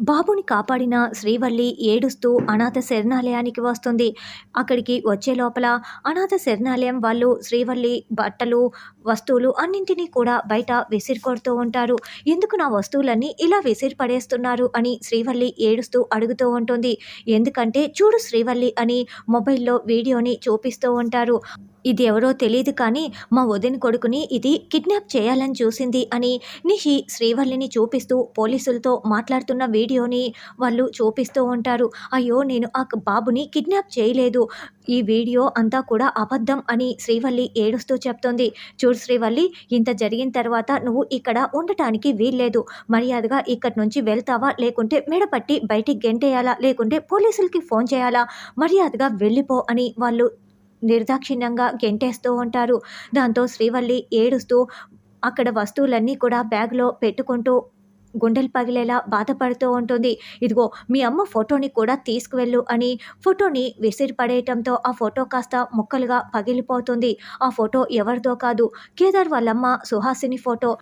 బాబుని కాపాడిన శ్రీవల్లి ఏడుస్తూ అనాథ శరణాలయానికి వస్తుంది. అక్కడికి వచ్చే లోపల అనాథ శరణాలయం వాళ్ళు శ్రీవల్లి బట్టలు వస్తువులు అన్నింటినీ కూడా బయట విసిరికొడుతూ ఉంటారు. ఎందుకు నా వస్తువులన్నీ ఇలా విసిరి పడేస్తున్నారు అని శ్రీవల్లి ఏడుస్తూ అడుగుతూ ఉంటుంది. ఎందుకంటే చూడు శ్రీవల్లి అని మొబైల్లో వీడియోని చూపిస్తూ ఉంటారు. ఇది ఎవరో తెలియదు కానీ మా వదిన కొడుకుని ఇది కిడ్నాప్ చేయాలని చూసింది అని నిషి శ్రీవల్లిని చూపిస్తూ పోలీసులతో మాట్లాడుతున్న వీడియోని వాళ్ళు చూపిస్తూ ఉంటారు. అయ్యో నేను ఆ బాబుని కిడ్నాప్ చేయలేదు. ఈ వీడియో అంతా కూడా అబద్ధం అని శ్రీవల్లి ఏడుస్తూ చెప్తోంది. చూడు శ్రీవల్లి ఇంత జరిగిన తర్వాత నువ్వు ఇక్కడ ఉండటానికి వీల్లేదు. మర్యాదగా ఇక్కడి నుంచి వెళ్తావా? లేకుంటే మెడపట్టి బయటికి గెంటేయాలా? లేకుంటే పోలీసులకి ఫోన్ చేయాలా? మర్యాదగా వెళ్ళిపో అని వాళ్ళు నిర్దాక్షిణ్యంగా గెంటేస్తూ ఉంటారు. దాంతో శ్రీవల్లి ఏడుస్తూ అక్కడ వస్తువులన్నీ కూడా బ్యాగ్లో పెట్టుకుంటూ గుండెలు పగిలేలా బాధపడుతూ ఉంటుంది. ఇదిగో మీ అమ్మ ఫోటోని కూడా తీసుకువెళ్ళు అని ఫోటోని విసిరిపడేయటంతో ఆ ఫోటో కాస్త ముక్కలుగా పగిలిపోతుంది. ఆ ఫోటో ఎవరిదో కాదు. కేదార్ వాళ్ళమ్మ సుహాసిని ఫోటో.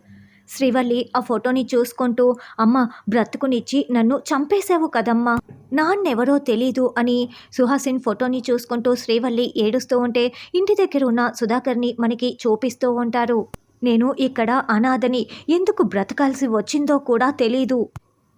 శ్రీవల్లి ఆ ఫోటోని చూసుకుంటూ అమ్మ బ్రతుకునిచ్చి నన్ను చంపేశావు కదమ్మా. నాన్నెవరో తెలీదు అని సుహాసిన్ ఫోటోని చూసుకుంటూ శ్రీవల్లి ఏడుస్తూ ఉంటే ఇంటి దగ్గర ఉన్న సుధాకర్ని మనకి చూపిస్తూ ఉంటారు. నేను ఇక్కడ అనాథని ఎందుకు బ్రతకాల్సి వచ్చిందో కూడా తెలీదు.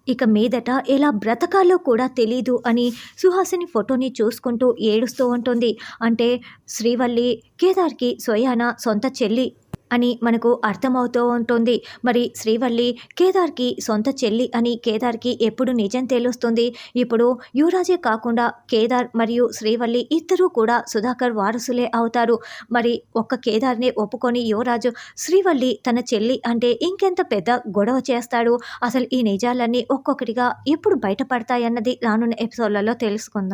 ఇక మీదట ఎలా బ్రతకాలో కూడా తెలీదు అని సుహాసిని ఫోటోని చూసుకుంటూ ఏడుస్తూ ఉంటుంది. అంటే శ్రీవల్లి కేదార్కి స్వయాన సొంత చెల్లి. అని మనకు అర్థమవుతూ ఉంటుంది. మరి శ్రీవల్లి కేదార్కి సొంత చెల్లి అని కేదార్కి ఎప్పుడు నిజం తెలుస్తుంది? ఇప్పుడు యువరాజే కాకుండా కేదార్ మరియు శ్రీవల్లి ఇద్దరూ కూడా సుధాకర్ వారసులే అవుతారు. మరి ఒక్క కేదార్నే ఒప్పుకొని యువరాజు శ్రీవల్లి తన చెల్లి అంటే ఇంకెంత పెద్ద గొడవ చేస్తాడు? అసలు ఈ నిజాలన్నీ ఒక్కొక్కటిగా ఎప్పుడు బయటపడతాయన్నది రానున్న ఎపిసోడ్లలో తెలుసుకుందాం.